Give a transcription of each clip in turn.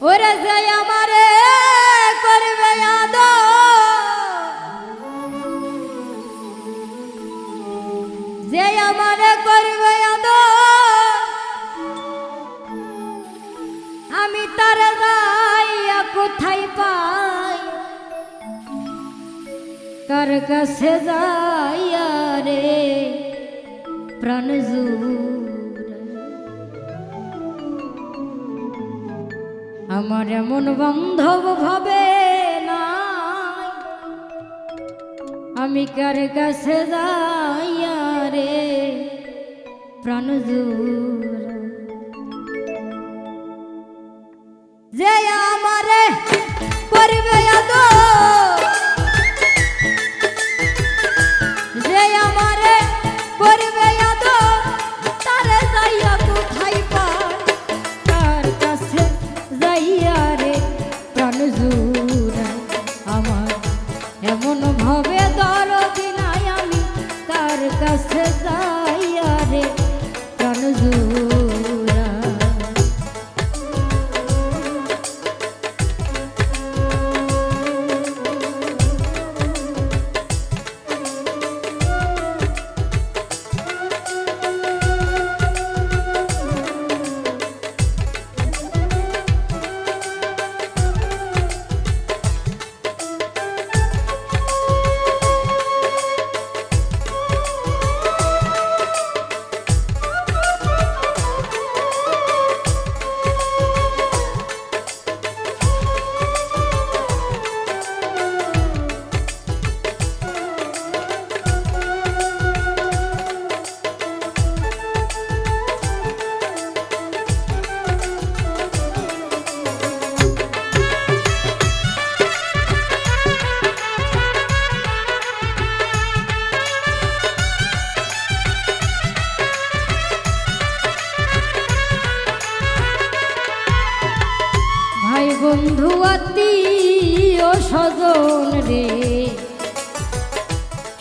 ওরে যে আমারে করবে আদর। যে আমারে করবে আদর। আমি তার যাইয়া কোথায় পাই? কার কাছে যাইয়া রে প্রাণ আমার এমন বান্ধব ভাবে না আমি কার কাছে যাইয়া রে? প্রাণ যে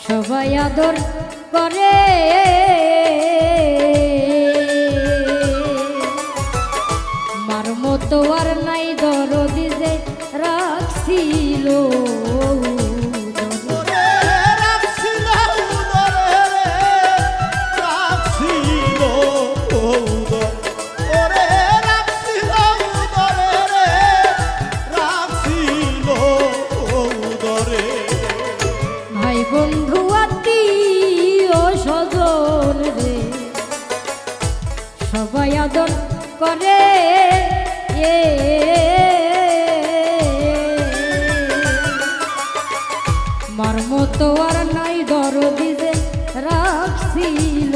সবাই আদর করে। মার মতো আর নাই সবাই আদর করে। এ মার মতো আর নাই দর যে রাখছিল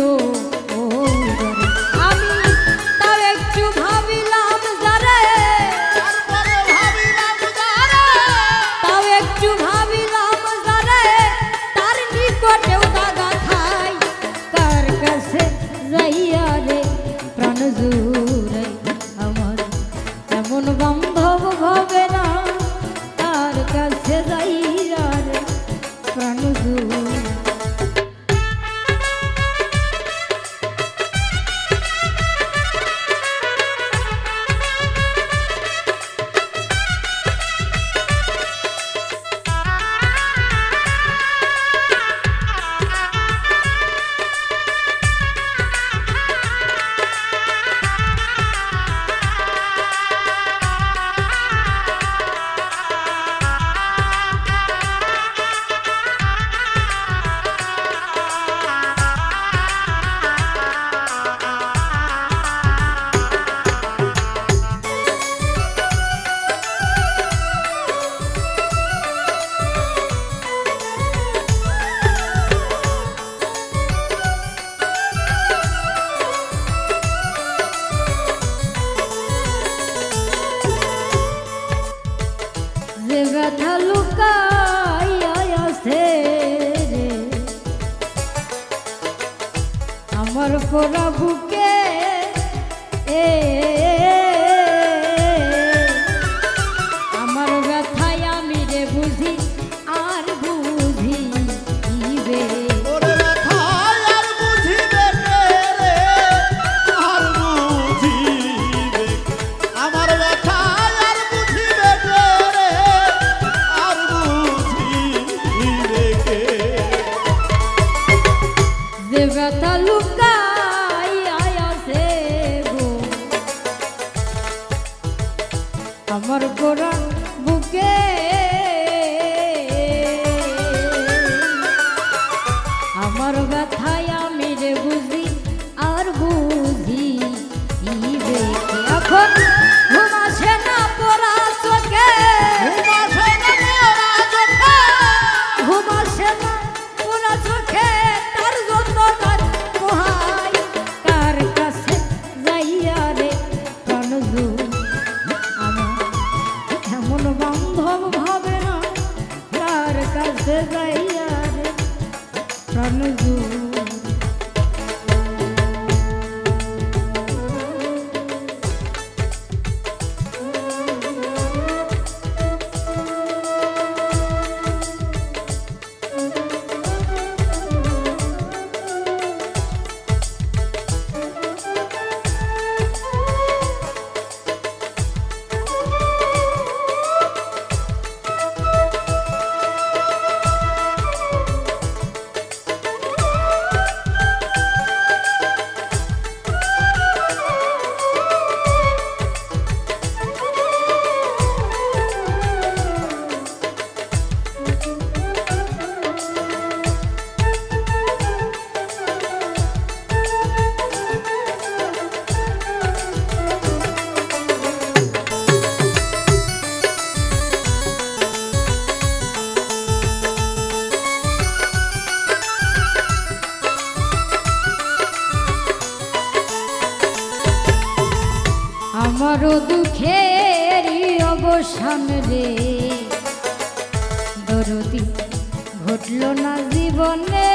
you. প্রাণ রে। দরদি ঘটল না জীবনে।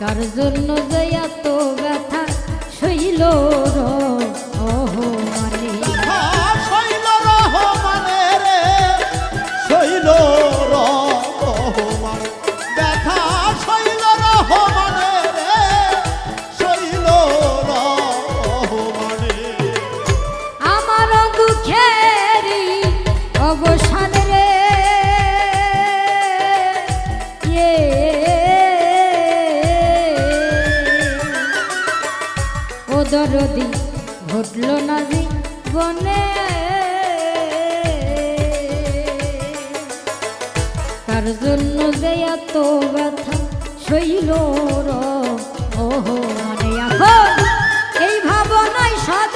তার জন্য যে এত ব্যথা শৈল রয় দরদি ঘটল না জীবনে তার জন্য যে এত ব্যথা সইল র ওহো মানে এখন এই ভাবনায় সদ